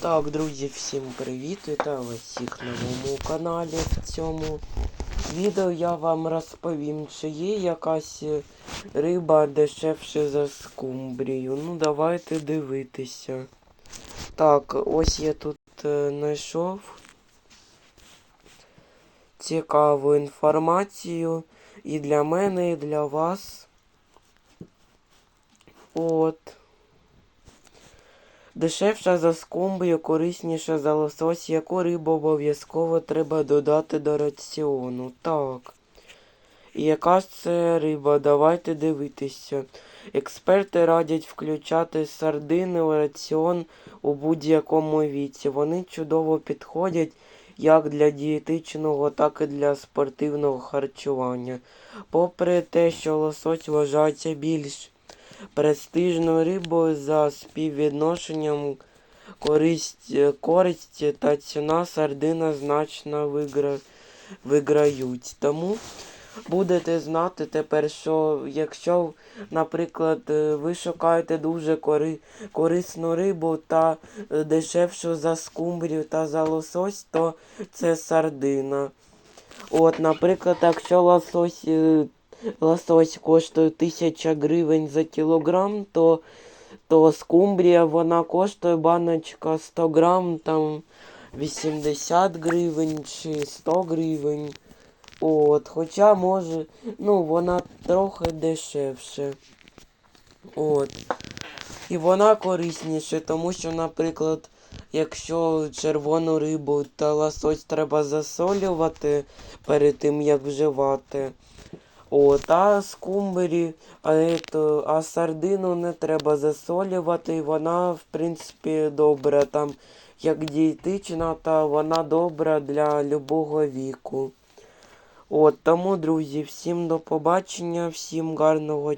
Так, друзі, всім привіт! Вітаю вас всіх на моєму каналі. В цьому відео я вам розповім, чи є якась риба дешевше за скумбрію. Ну, давайте дивитися. Так, ось я тут е, знайшов цікаву інформацію і для мене, і для вас. От. Дешевша за скумбрію, корисніша за лосось, яку рибу обов'язково треба додати до раціону. Так. І яка це риба? Давайте дивитися. Експерти радять включати сардини у раціон у будь-якому віці. Вони чудово підходять як для дієтичного, так і для спортивного харчування. Попри те, що лосось вважається більш престижною рибою за співвідношенням користь, користь та ціна сардина значно вигра, виграють. Тому будете знати тепер, що якщо, наприклад, ви шукаєте дуже кори, корисну рибу та дешевшу за скумбрію та за лосось, то це сардина. От, наприклад, якщо лосось е, лосось коштує 1000 гривень за кілограм, то, то скумбрія вона коштує баночка 100 грам, там 80 гривень чи 100 гривень. От, хоча може, ну, вона трохи дешевше. От. І вона корисніша, тому що, наприклад, якщо червону рибу та лосось треба засолювати перед тим, як вживати. От, а скумбері, а, ето, а сардину не треба засолювати, вона, в принципі, добра там, як дієтична, та вона добра для любого віку. От, тому, друзі, всім до побачення, всім гарного